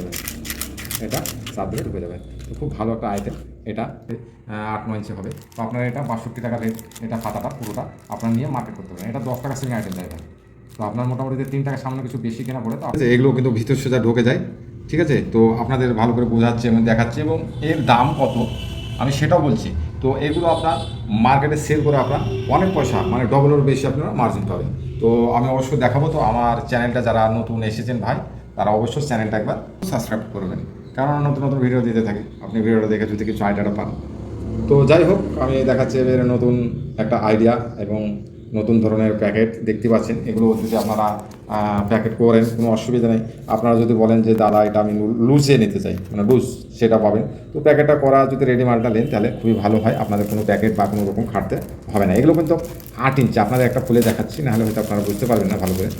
যাবেন এটা চার দিকে ঢুকে যাবে। তো খুব ভালো একটা আইটেম এটা আট, নয় ইঞ্চি হবে। তো আপনার এটা বাষট্টি টাকা রেট এটা খাতাটা, পুরোটা আপনার নিয়ে মার্কেট করতে পারেন এটা দশ টাকা সেলিং আইটেম ভাই তো আপনার মোটামুটি তিন টাকা সামনে কিছু বেশি কেনা পড়ে, তো এগুলো কিন্তু ভিতর সোজা ঢুকে যায়। ঠিক আছে? তো আপনাদের ভালো করে বোঝাচ্ছে এবং দেখাচ্ছে এবং এর দাম কত? আমি সেটাও বলছি। তো এগুলো আপনার মার্কেটে সেল করে আপনার অনেক পয়সা মানে ডবলের বেশি আপনারা মার্জিন পাবেন। তো আমি অবশ্যই দেখাবো। তো আমার চ্যানেলটা যারা নতুন এসেছেন ভাই তারা অবশ্যই চ্যানেলটা একবার সাবস্ক্রাইব করবেন। কারণ নতুন নতুন ভিডিও দিতে থাকি। আপনি ভিডিওটা দেখে যদি কিছু আইডিয়াটা পান। তো যাই হোক, আমি দেখাচ্ছি এবার নতুন একটা আইডিয়া এবং নতুন ধরনের প্যাকেট দেখতে পাচ্ছেন। এগুলো যদি আপনারা প্যাকেট করেন, কোনো অসুবিধা নেই। আপনারা যদি বলেন যে, দাদা, এটা আমি লুজে নিতে চাই। মানে লুজ সেটা পাবেন। তো প্যাকেটটা করা, যদি রেডি মালটা নেন, তাহলে খুবই ভালো হয়। আপনাদের কোনো প্যাকেট বা কোনো রকম খাটতে হবে না। এগুলো কিন্তু আট ইঞ্চি আপনাদের একটা খুলে দেখাচ্ছি, নাহলে হয়তো আপনারা বুঝতে পারবেন না ভালো করে।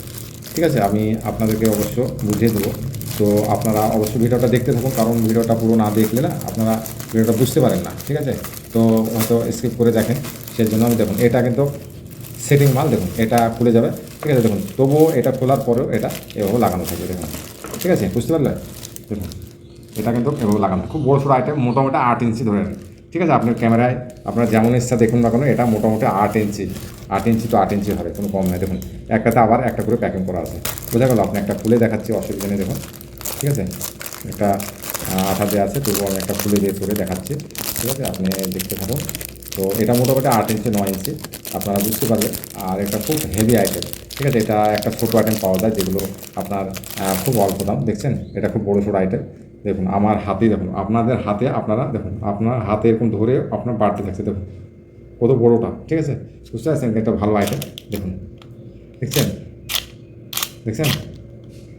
ঠিক আছে, আমি আপনাদেরকে অবশ্য বুঝিয়ে দেবো। তো আপনারা অবশ্যই ভিডিওটা দেখতে থাকুন, কারণ ভিডিওটা পুরো না দেখলে না আপনারা ভিডিওটা বুঝতে পারেন না, ঠিক আছে? তো হয়তো স্কিপ করে দেখেন সেই জন্য আমি দেখুন, এটা কিন্তু সেটিং মাল দেখুন, এটা খুলে যাবে, ঠিক আছে? দেখুন, তবুও এটা খোলার পরেও এটা এভাবে লাগানো থাকবে, দেখুন। ঠিক আছে? বুঝতে পারলে? দেখুন, এটা কিন্তু এভাবে লাগানো খুব বড় সড়ো আইটেম মোটামুটি আট ইঞ্চি ধরে ঠিক আছে? আপনার ক্যামেরায় আপনার যেমন ইচ্ছা দেখুন না কেন, এটা মোটামুটি আট ইঞ্চি। আট ইঞ্চি তো আট ইঞ্চি হবে, কোনো কম নয়। দেখুন, একটাতে আবার একটা করে প্যাকিং করা আছে। বোঝা গেল আপনি একটা খুলে দেখাচ্ছি, অসুবিধা নেই, দেখুন। ঠিক আছে? একটা আঠা দেওয়া আছে, তবুও আমি একটা খুলে দিয়ে করে দেখাচ্ছি। ঠিক আছে? আপনি দেখতে থাকুন। তো এটা মোটামুটি আট ইঞ্চি, নয় ইঞ্চি, আপনারা বুঝতে পারবেন। আর এটা খুব হেভি আইটেম ঠিক আছে? এটা একটা ছোটো আইটেম পাওয়া যায়, যেগুলো আপনার খুব অল্প দাম, দেখছেন? এটা খুব বড়ো ছোটো আইটেম দেখুন, আমার হাতে দেখুন, আপনাদের হাতে আপনারা, দেখুন, আপনার হাতে এরকম ধরে আপনার বাড়তে থাকছে, দেখুন। কত বড়োটা, ঠিক আছে? বুঝতে পারছেন? একটা ভালো আইটেম দেখুন। দেখছেন? দেখছেন?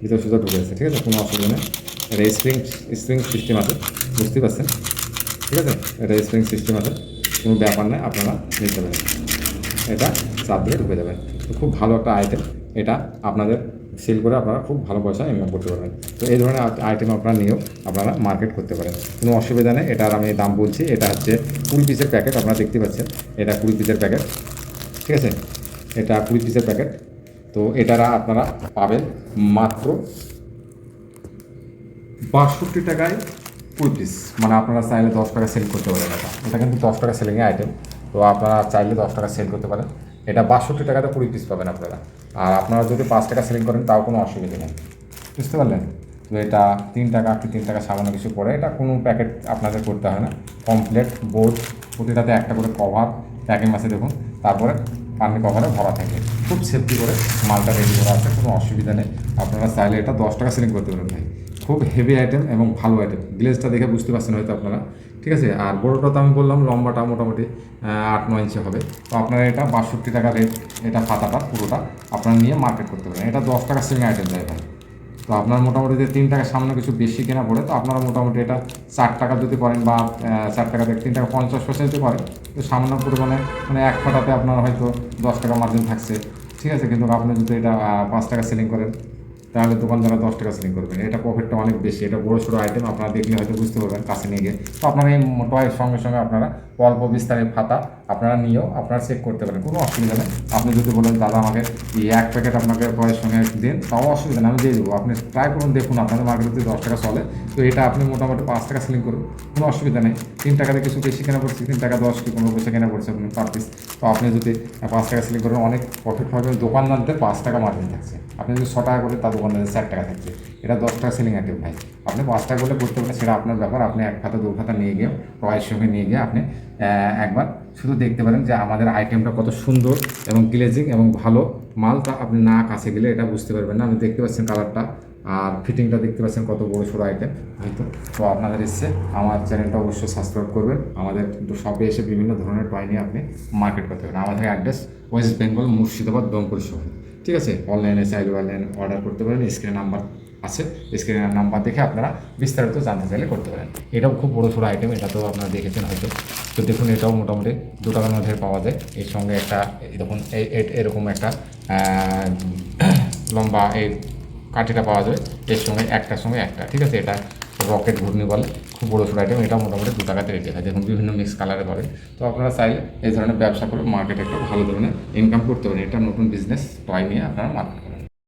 ভিতরে সুযোগ ঢুকে আছে ঠিক আছে? কোনো অসুবিধা নেই। এটা স্প্রিং স্প্রিং সিস্টেম আছে, বুঝতে পারছেন? ঠিক আছে? এটা স্প্রিং সিস্টেম আছে, কোনো ব্যাপার নেই, আপনারা নিতে পারেন। এটা চাপ দিয়ে ঢুকে যাবেন। তো খুব ভালো একটা আইটেম এটা আপনাদের সেল করে আপনারা খুব ভালো পয়সা ইনকাম করতে পারবেন। তো এই ধরনের আইটেম আপনারা নিয়েও আপনারা মার্কেট করতে পারেন। কোনো অসুবিধা নেই, এটার আমি দাম বলছি, এটা হচ্ছে কুড়ি পিসের প্যাকেট আপনারা দেখতে পাচ্ছেন, এটা কুড়ি পিসের প্যাকেট ঠিক আছে? এটা কুড়ি পিসের প্যাকেট তো এটারা আপনারা পাবেন মাত্র বাষট্টি টাকায় কুড়ি পিস মানে আপনারা চাইলে দশ টাকা সেল করতে পারেন এটা। এটা কিন্তু দশ টাকা সেলিংয়ে আইটেম তো আপনারা চাইলে দশ টাকা সেল করতে পারেন। এটা বাষট্টি টাকাতে কুড়ি পিস পাবেন আপনারা। আর আপনারা যদি পাঁচ টাকা সেলিং করেন, তাও কোনো অসুবিধা নেই। বুঝতে পারলেন? তো এটা তিন টাকা কি তিন টাকা সামান্য কিছু পড়ে। এটা কোনো প্যাকেট আপনাদের করতে হয় না। কমপ্লিট বোর্ড প্রতিটাতে একটা করে কভার প্যাকিং মাসে দেখুন। তারপরে পানি কভারে ভরা থাকে। খুব সেফটি করে মালটা রেডি করা আছে, কোনো অসুবিধা নেই। আপনারা চাইলে এটা দশ টাকা সেলিং করতে পারেন ভাই খুব হেভি আইটেম এবং ভালো আইটেম গ্লেজটা দেখে বুঝতে পারছেন হয়তো আপনারা। ঠিক আছে? আর বড়োটা তো আমি বললাম, লম্বাটা মোটামুটি আট নয় ইঞ্চি হবে। তো আপনারা এটা বাষট্টি টাকা রেট এটা খাতাটা পুরোটা আপনারা নিয়ে মার্কেট করতে পারেন। এটা দশ টাকা সেলিং আইটেম দেয় ভাই। তো আপনার মোটামুটি যে তিন টাকা সামনে কিছু বেশি কেনা পড়ে, তো আপনারা মোটামুটি এটা চার টাকা যদি করেন বা চার টাকা থেকে তিন টাকা পঞ্চাশ পয়সা যদি করেন তো সামান্য পরিমাণে মানে এক ফাটাতে আপনার হয়তো দশ টাকা মার্জিন থাকছে। ঠিক আছে? কিন্তু আপনি যদি এটা পাঁচ টাকা সেলিং করেন তাহলে দোকানদারা দশ টাকা সেলিং করবেন এটা প্রফিটটা অনেক বেশি। এটা বড় সড়ো আইটেম আপনারা দেখলে হয়তো বুঝতে পারবেন, কাছে নিয়ে গিয়ে। তো আপনারা এই টয়ের সঙ্গে সঙ্গে আপনারা অল্প বিস্তারের খাতা আপনারা নিয়েও আপনারা চেক করতে পারেন। কোনো অসুবিধা নেই। আপনি যদি বলেন, দাদা, আমাকে এই এক প্যাকেট আপনাকে টয়ের সঙ্গে দিন, তাও অসুবিধা নেই। আমি দিয়ে দেবো। আপনি ট্রাই করুন, দেখুন। আপনাদের মার্কেটে দশ টাকা চলে, তো এটা আপনি মোটামুটি পাঁচ টাকা সেলিং করুন। কোনো অসুবিধা নেই। তিন টাকাতে কিছু বেশি কেনা পড়ছে, তিন টাকা দশ কি পনেরো পয়সা কেনা পড়ছে আপনি পার পিস তো আপনি যদি পাঁচ টাকা সেলিং করেন, অনেক প্রফিট হবে দোকানদারদের পাঁচ টাকা মার্জিন থাকছে। আপনি যদি ছ টাকা করে তার দোকানদারের চার টাকা থাকছে, এটা দশ টাকা সেলিং আইটেম ভাই আপনি পাঁচ টাকা করলে করতে পারেন, সেটা আপনার ব্যাপার। আপনি এক খাতা, দু খাতা নিয়ে গিয়ে টয়ের সঙ্গে নিয়ে গিয়ে আপনি একবার শুধু দেখতে পারেন যে আমাদের আইটেমটা কত সুন্দর এবং গ্লেজিং এবং ভালো মালটা আপনি না কাছে গেলে এটা বুঝতে পারবেন না। আপনি দেখতে পাচ্ছেন কালারটা আর ফিটিংটা দেখতে পাচ্ছেন কত বড় ছোটো আইটেম হয়তো তো আপনাদের এসছে, আমার চ্যানেলটা অবশ্যই সাবস্ক্রাইব করবেন। আমাদের শপে এসে বিভিন্ন ধরনের টয় নিয়ে আপনি মার্কেট করতে পারেন আমাদের address West Bengal Murshidabad Dampur শহর। ঠিক আছে? অনলাইনে চাইলে অনলাইনে অর্ডার করতে পারেন স্ক্রিনে নাম্বার আছে। স্ক্রিনের নাম্বার দেখে আপনারা বিস্তারিত জানতে চাইলে করতে পারেন। এটাও খুব বড় ছোটো আইটেম এটা তো আপনারা দেখেছেন হয়তো। তো দেখুন, এটাও মোটামুটি দু টাকার মধ্যে পাওয়া যায়। এর সঙ্গে একটা, এই- এরকম একটা লম্বা এই কাঠিটা পাওয়া যায় এর সঙ্গে, একটার সঙ্গে একটা, ঠিক আছে? এটা রকেট ঘূর্ণি বলে, খুব বড়ো ছোটো আইটেম এটা মোটামুটি দু টাকাতে রেখে হয় দেখুন বিভিন্ন মিক্স কালারে পাবে। তো আপনারা চাইলে এই ধরনের ব্যবসা করে মার্কেটে একটা ভালো ধরনের ইনকাম করতে পারেন, এটা নতুন বিজনেস টয় নিয়ে আপনারা মার্কেট